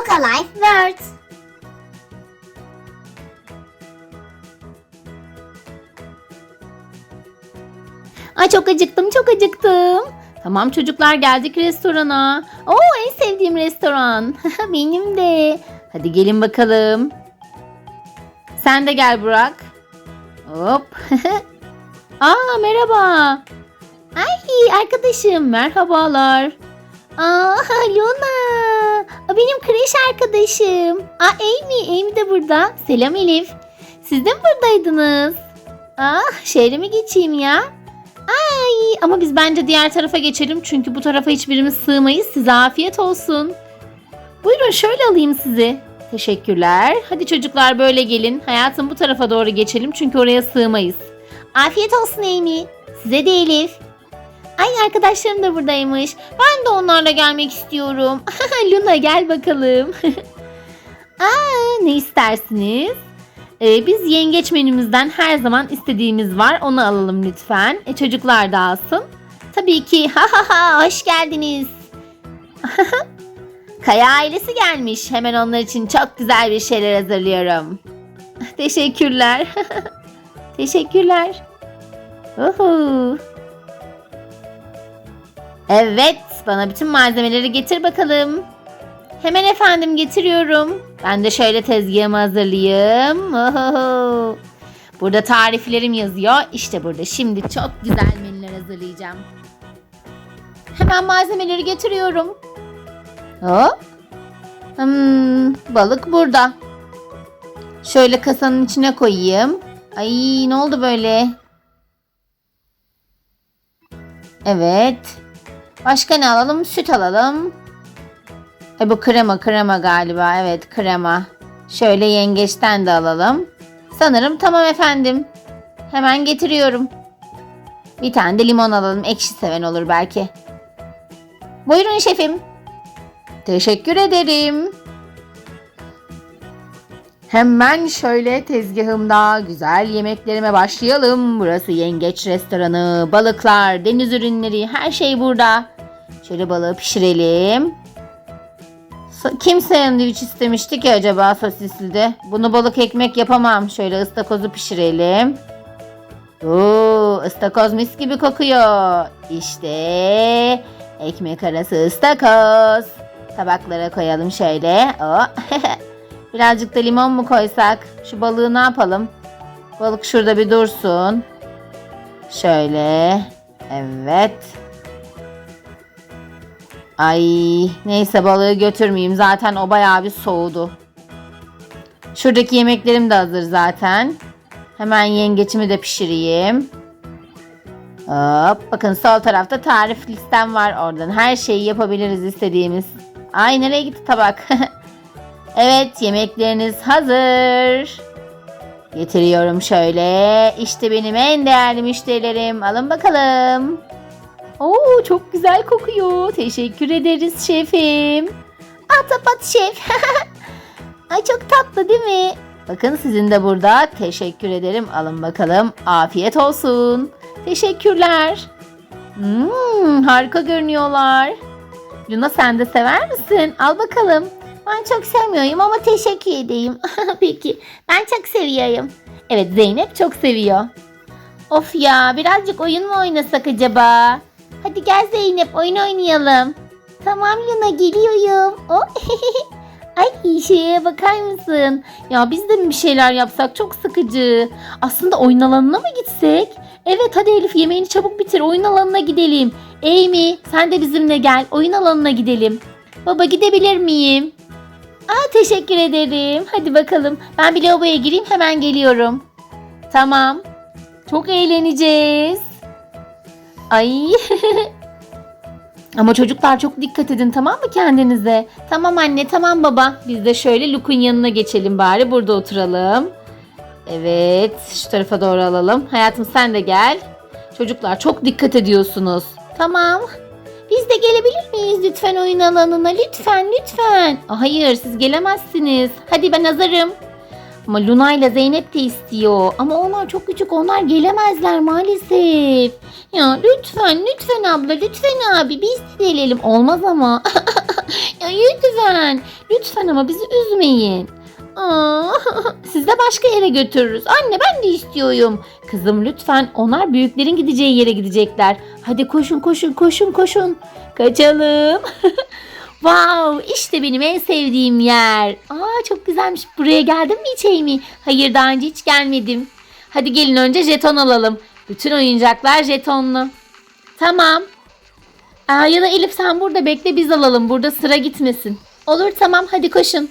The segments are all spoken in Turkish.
Localife Words. Ay çok acıktım, çok acıktım. Tamam çocuklar geldik restorana. Oo en sevdiğim restoran. Benim de. Hadi gelin bakalım. Sen de gel Burak. Hop. Aa merhaba. Ay arkadaşım merhabalar. Aa Luna. O benim kreş arkadaşım. Aa Amy. Amy de burada. Selam Elif. Siz de mi buradaydınız? Ah şehre mi geçeyim ya? Ay ama biz bence diğer tarafa geçelim çünkü bu tarafa hiçbirimiz sığmayız. Size afiyet olsun. Buyurun şöyle alayım sizi. Teşekkürler. Hadi çocuklar böyle gelin. Hayatım bu tarafa doğru geçelim çünkü oraya sığmayız. Afiyet olsun Amy. Size de Elif. Ay arkadaşlarım da buradaymış. Ben de onlarla gelmek istiyorum. Luna gel bakalım. Aa, ne istersiniz? Ee, biz yengeç menümüzden her zaman istediğimiz var. Onu alalım lütfen. E, çocuklar da alsın. Tabii ki. Ha ha ha hoş geldiniz. Kaya ailesi gelmiş. Hemen onlar için çok güzel bir şeyler hazırlıyorum. Teşekkürler. Teşekkürler. Uhu. Evet, bana bütün malzemeleri getir bakalım. Hemen efendim getiriyorum. Ben de şöyle tezgahımı hazırlayayım. Ohoho. Burada tariflerim yazıyor. İşte burada. Şimdi çok güzel menüler hazırlayacağım. Hemen malzemeleri getiriyorum. Hop. Hmm, balık burada. Şöyle kasanın içine koyayım. Ay ne oldu böyle? Evet. Başka ne alalım? Süt alalım. E bu krema krema galiba. Evet krema. Şöyle yengeçten de alalım. Sanırım tamam efendim. Hemen getiriyorum. Bir tane de limon alalım. Ekşi seven olur belki. Buyurun şefim. Teşekkür ederim. Hemen şöyle tezgahımda güzel yemeklerime başlayalım. Burası yengeç restoranı, balıklar, deniz ürünleri her şey burada. Şöyle balığı pişirelim. Kim sandviç istemişti ki acaba sosisli de? Bunu balık ekmek yapamam. Şöyle ıstakozu pişirelim. Oo, ıstakoz mis gibi kokuyor. İşte ekmek arası ıstakoz. Tabaklara koyalım şöyle. Oo. Birazcık da limon mu koysak? Şu balığı ne yapalım? Balık şurada bir dursun. Şöyle. Evet. Ay neyse balığı götürmeyeyim. Zaten o bayağı bir soğudu. Şuradaki yemeklerim de hazır zaten. Hemen yengeçimi de pişireyim. Hop, bakın sol tarafta tarif listem var oradan. Her şeyi yapabiliriz istediğimiz. Ay nereye gitti tabak? evet yemekleriniz hazır. Getiriyorum şöyle. İşte benim en değerli müşterilerim. Alın bakalım. Oo çok güzel kokuyor. Teşekkür ederiz şefim. Atapat şef. Ay çok tatlı değil mi? Bakın sizin de burada. Teşekkür ederim. Alın bakalım. Afiyet olsun. Teşekkürler. Hmm, harika görünüyorlar. Luna sen de sever misin? Al bakalım. Ben çok sevmiyorum ama teşekkür edeyim. Peki ben çok seviyorum. Evet Zeynep çok seviyor. Of ya birazcık oyun mu oynasak acaba? Hadi gel Zeynep oyun oynayalım. Tamam Luna geliyorum. Oh. Ay şeye bakar mısın? Ya biz de mi bir şeyler yapsak çok sıkıcı. Aslında oyun alanına mı gitsek? Evet hadi Elif yemeğini çabuk bitir oyun alanına gidelim. Amy sen de bizimle gel oyun alanına gidelim. Baba gidebilir miyim? Aa teşekkür ederim. Hadi bakalım. Ben bir lavaboya gireyim hemen geliyorum. Tamam. Çok eğleneceğiz. Ay. Ama çocuklar çok dikkat edin tamam mı kendinize? Tamam anne tamam baba. Biz de şöyle Luke'un yanına geçelim bari burada oturalım. Evet şu tarafa doğru alalım. Hayatım sen de gel. Çocuklar çok dikkat ediyorsunuz. Tamam. Biz de gelebilir miyiz lütfen oyun alanına? Lütfen lütfen. Hayır siz gelemezsiniz. Hadi ben hazırım. Ama Luna ile Zeynep de istiyor. Ama onlar çok küçük onlar gelemezler maalesef. Ya lütfen lütfen abla lütfen abi biz de gelelim. Olmaz ama. Ya lütfen. Lütfen ama bizi üzmeyin. Aa, siz de başka yere götürürüz. Anne ben de istiyorum. Kızım lütfen onlar büyüklerin gideceği yere gidecekler. Hadi koşun koşun koşun koşun. Kaçalım. wow işte benim en sevdiğim yer. Aa çok güzelmiş. Buraya geldin mi hiç Amy? Hayır daha önce hiç gelmedim. Hadi gelin önce jeton alalım. Bütün oyuncaklar jetonlu. Tamam. Aa, ya da Elif sen burada bekle biz alalım. Burada sıra gitmesin. Olur tamam hadi koşun.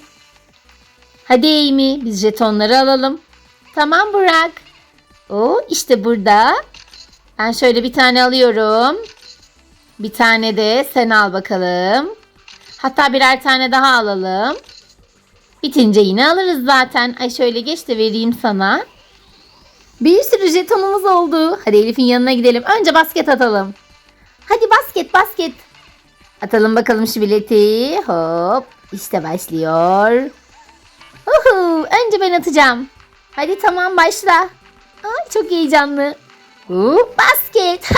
Hadi Amy biz jetonları alalım. Tamam Burak. Oo işte burada. Ben şöyle bir tane alıyorum. Bir tane de sen al bakalım. Hatta birer tane daha alalım. Bitince yine alırız zaten. Ay şöyle geç de vereyim sana. Bir sürü jetonumuz oldu. Hadi Elif'in yanına gidelim. Önce basket atalım. Hadi basket basket. Atalım bakalım şu bileti. Hop. İşte başlıyor. Uhu, önce ben atacağım. Hadi tamam başla. Ay çok heyecanlı. Hop, basket.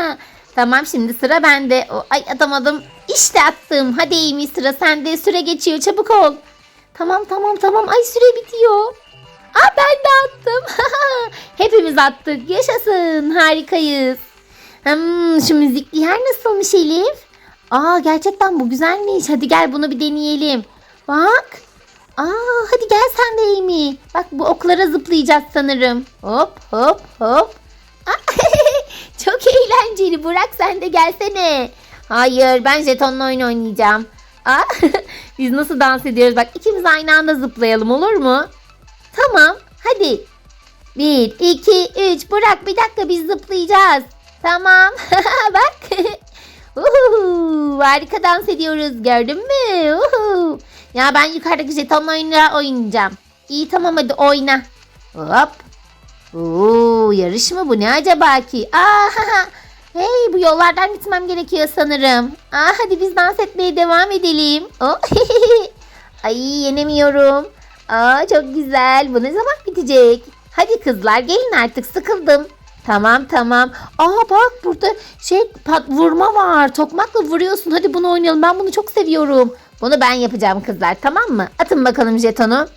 tamam şimdi sıra bende. O, ay atamadım. İşte attım. Hadi Amy sıra sende. Süre geçiyor çabuk ol. Tamam tamam tamam. Ay süre bitiyor. Aa ben de attım. Hepimiz attık. Yaşasın. Harikayız. Hmm, şu müzikli yer nasılmış Elif? Aa gerçekten bu güzelmiş. Hadi gel bunu bir deneyelim. Bak. Aa hadi gel sen de Amy. Bak bu oklara zıplayacağız sanırım. Hop hop hop. Çok eğlenceli. Burak sen de gelsene. Hayır ben jetonla oyun oynayacağım. Aa, biz nasıl dans ediyoruz? Bak ikimiz aynı anda zıplayalım olur mu? Tamam hadi. Bir, iki, üç. Burak bir dakika biz zıplayacağız. Tamam. Bak. Uhu, harika dans ediyoruz. Gördün mü? Uhu. Ya ben yukarıdaki jetonla oyna oynayacağım. İyi tamam hadi oyna. Hop. Oo, yarış mı bu ne acaba ki? Aa, hey bu yollardan gitmem gerekiyor sanırım. Aa, hadi biz dans etmeye devam edelim. Oh, Ay yenemiyorum. Aa, çok güzel. Bu ne zaman bitecek? Hadi kızlar gelin artık sıkıldım. Tamam tamam. Aa bak burada şey pat vurma var. Tokmakla vuruyorsun. Hadi bunu oynayalım. Ben bunu çok seviyorum. Bunu ben yapacağım kızlar tamam mı? Atın bakalım jetonu.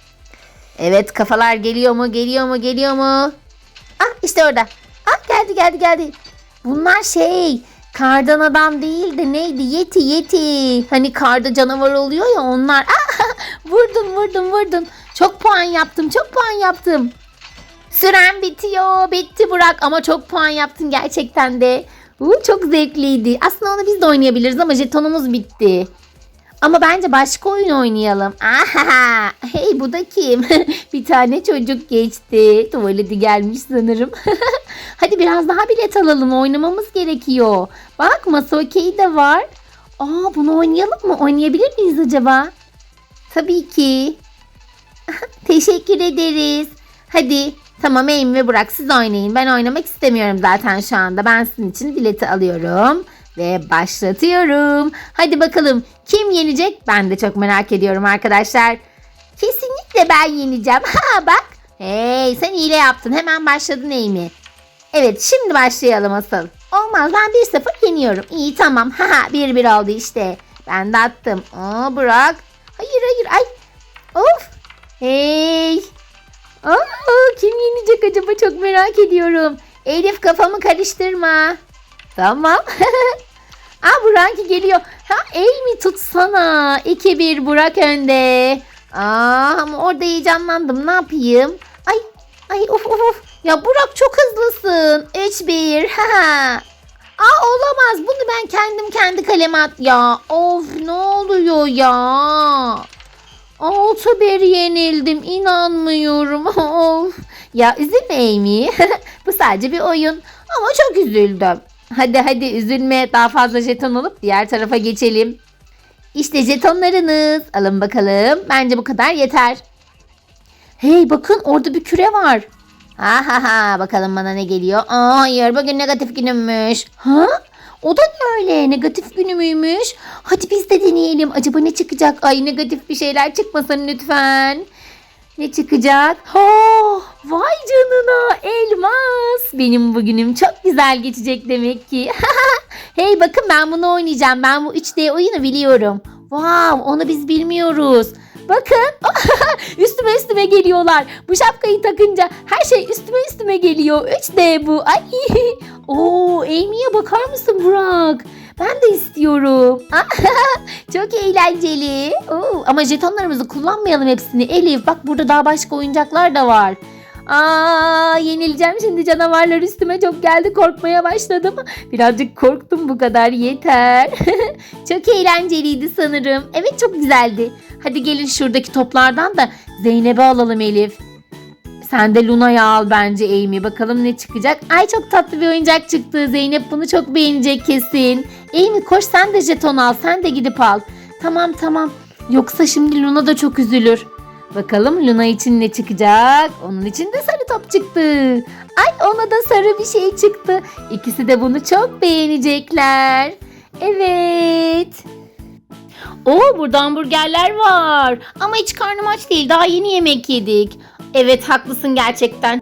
Evet kafalar geliyor mu geliyor mu geliyor mu? Ah işte orada. Ah geldi geldi geldi. Bunlar şey kardan adam değil de neydi yeti yeti. Hani karda canavar oluyor ya onlar. Ah vurdum vurdum vurdum. Çok puan yaptım çok puan yaptım. Süren bitiyor. Bitti Burak ama çok puan yaptın gerçekten de. Uu, çok zevkliydi. Aslında onu biz de oynayabiliriz ama jetonumuz bitti. Ama bence başka oyun oynayalım. Aha! Hey bu da kim? bir tane çocuk geçti. Tuvaleti gelmiş sanırım. Hadi biraz daha bilet alalım. Oynamamız gerekiyor. Bak masa okey de var. Aa bunu oynayalım mı? Oynayabilir miyiz acaba? Tabii ki. Teşekkür ederiz. Hadi tamam Amy ve Burak siz oynayın. Ben oynamak istemiyorum zaten şu anda. Ben sizin için bileti alıyorum. Ve başlatıyorum. Hadi bakalım kim yenecek? Ben de çok merak ediyorum arkadaşlar. Kesinlikle ben yeneceğim. Ha bak. Hey sen hile yaptın. Hemen başladın Amy. Evet şimdi başlayalım asıl. Olmaz ben 1-0 yeniyorum. İyi tamam. Ha 1-1 oldu işte. Ben de attım. Aa Burak. Hayır hayır ay. Of. Hey. Aa, kim yenecek acaba çok merak ediyorum. Elif kafamı karıştırma. Tamam. Aa Burak'ı geliyor. Ha Amy tutsana. 2-1 Burak önde. Aa ama orada heyecanlandım. Ne yapayım? Ay ay of of of. Ya Burak çok hızlısın. 3-1. Ha. Aa olamaz. Bunu ben kendim kendi kaleme at. Ya of ne oluyor ya? Altı bir yenildim. İnanmıyorum. Ya üzülme Amy. Bu sadece bir oyun. Ama çok üzüldüm. Hadi hadi üzülme. Daha fazla jeton alıp diğer tarafa geçelim. İşte jetonlarınız. Alın bakalım. Bence bu kadar yeter. Hey bakın orada bir küre var. Ha ha ha bakalım bana ne geliyor. Hayır bugün negatif günümmüş. Ha? O da ne öyle? Negatif günü müymüş? Hadi biz de deneyelim. Acaba ne çıkacak? Ay negatif bir şeyler çıkmasın lütfen. Ne çıkacak? Oh, vay canına elmas. Benim bugünüm çok güzel geçecek demek ki. hey bakın ben bunu oynayacağım. Ben bu 3D oyunu biliyorum. Wow onu biz bilmiyoruz. Bakın üstüme üstüme geliyorlar. Bu şapkayı takınca her şey üstüme üstüme geliyor. 3D bu. Ay. Oo Amy'ye bakar mısın Burak? Ben de istiyorum. Çok eğlenceli. Oo, ama jetonlarımızı kullanmayalım hepsini. Elif bak burada daha başka oyuncaklar da var. Aa yenileceğim şimdi canavarlar üstüme çok geldi korkmaya başladım. Birazcık korktum bu kadar yeter. çok eğlenceliydi sanırım. Evet çok güzeldi. Hadi gelin şuradaki toplardan da Zeynep'e alalım Elif. Sen de Luna'ya al bence Amy. Bakalım ne çıkacak. Ay çok tatlı bir oyuncak çıktı. Zeynep bunu çok beğenecek kesin. Amy koş sen de jeton al. Sen de gidip al. Tamam tamam. Yoksa şimdi Luna da çok üzülür. Bakalım Luna için ne çıkacak? Onun için de sarı top çıktı. Ay ona da sarı bir şey çıktı. İkisi de bunu çok beğenecekler. Evet. Oo burada hamburgerler var. Ama hiç karnım aç değil. Daha yeni yemek yedik. Evet haklısın gerçekten.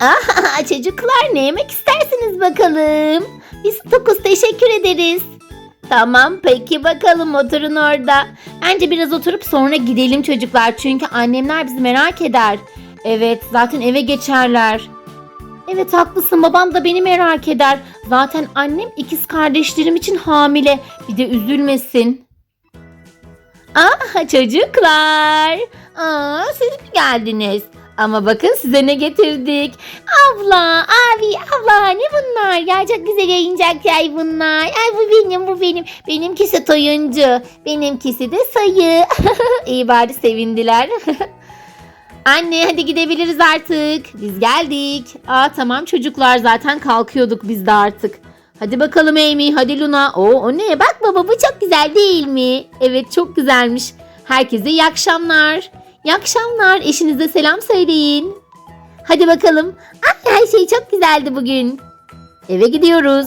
Aha, çocuklar ne yemek istersiniz bakalım? Biz dokuz teşekkür ederiz. Tamam peki bakalım oturun orada. Bence biraz oturup sonra gidelim çocuklar. Çünkü annemler bizi merak eder. Evet zaten eve geçerler. Evet haklısın babam da beni merak eder. Zaten annem ikiz kardeşlerim için hamile. Bir de üzülmesin. Aa çocuklar. Aa siz mi geldiniz? Ama bakın size ne getirdik. Abla, abi, abla ne bunlar? Ya çok güzel oyuncaklar bunlar. Ay bu benim, bu benim. Benimkisi toyuncu. Benimkisi de sayı. İyi bari sevindiler. Anne hadi gidebiliriz artık. Biz geldik. Aa tamam çocuklar zaten kalkıyorduk biz de artık. Hadi bakalım Amy, hadi Luna. Oo o ne? Bak baba bu çok güzel değil mi? Evet çok güzelmiş. Herkese iyi akşamlar. İyi akşamlar. Eşinize selam söyleyin. Hadi bakalım. Ay her şey çok güzeldi bugün. Eve gidiyoruz.